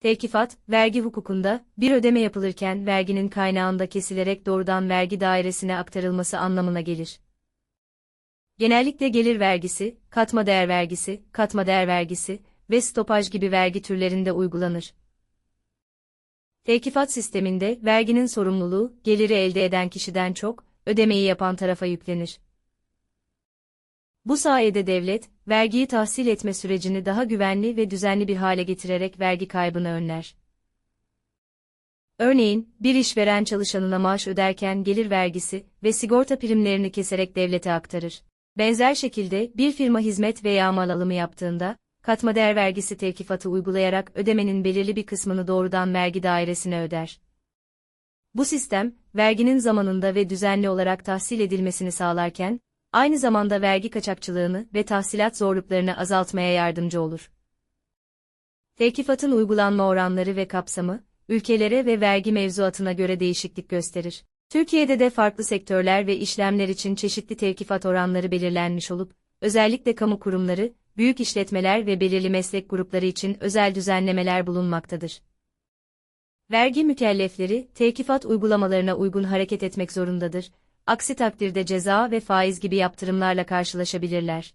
Tevkifat, vergi hukukunda, bir ödeme yapılırken verginin kaynağında kesilerek doğrudan vergi dairesine aktarılması anlamına gelir. Genellikle gelir vergisi, katma değer vergisi, katma değer vergisi ve stopaj gibi vergi türlerinde uygulanır. Tevkifat sisteminde verginin sorumluluğu geliri elde eden kişiden çok, ödemeyi yapan tarafa yüklenir. Bu sayede devlet, vergiyi tahsil etme sürecini daha güvenli ve düzenli bir hale getirerek vergi kaybını önler. Örneğin, bir işveren çalışanına maaş öderken gelir vergisi ve sigorta primlerini keserek devlete aktarır. Benzer şekilde bir firma hizmet veya mal alımı yaptığında, katma değer vergisi tevkifatı uygulayarak ödemenin belirli bir kısmını doğrudan vergi dairesine öder. Bu sistem, verginin zamanında ve düzenli olarak tahsil edilmesini sağlarken, aynı zamanda vergi kaçakçılığını ve tahsilat zorluklarını azaltmaya yardımcı olur. Tevkifatın uygulanma oranları ve kapsamı, ülkelere ve vergi mevzuatına göre değişiklik gösterir. Türkiye'de de farklı sektörler ve işlemler için çeşitli tevkifat oranları belirlenmiş olup, özellikle kamu kurumları, büyük işletmeler ve belirli meslek grupları için özel düzenlemeler bulunmaktadır. Vergi mükellefleri, tevkifat uygulamalarına uygun hareket etmek zorundadır, aksi takdirde ceza ve faiz gibi yaptırımlarla karşılaşabilirler.